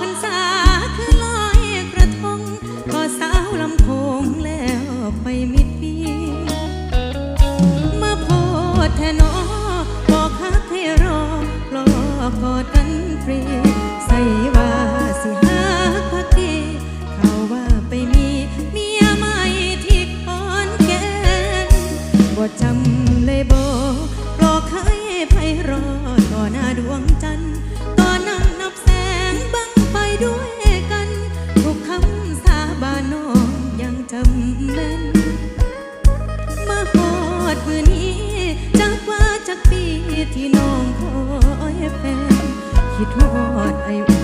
พรรษาคือลอยกระทงก็สาวลำโพงแล้วไปมิดปีมาโพดแทนอบอกคักให้รอรอกอดกันฟรีใส่ว่าสิหาพักดีเขาว่าไปมีเมียใหม่ที่คอนแกนบ่จำเลยบอกรอเคยไพรอต่อหน้าดวงจันทร์ ดมือนี้จักว่าจักปีที่น้องคอยแฟนคิดทอดไอ้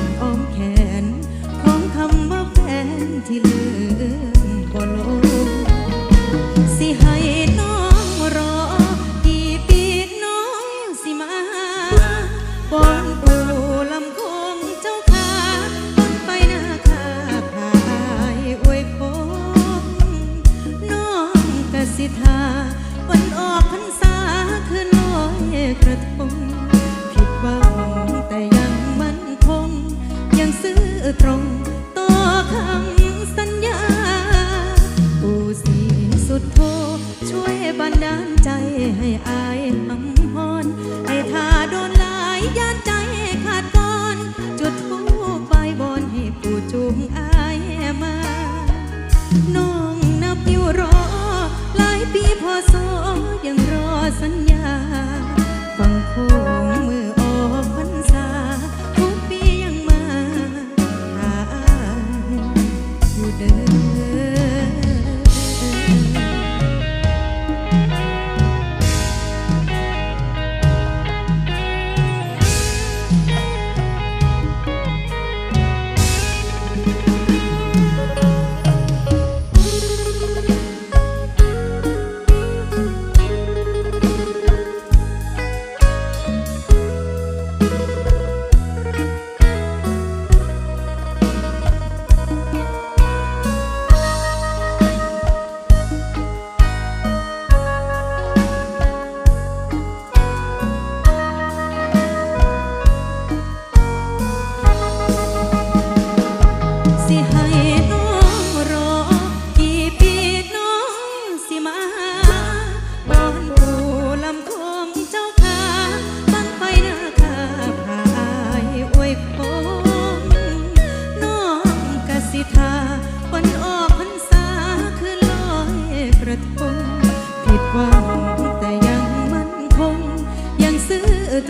ให้อายทำ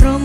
ตรง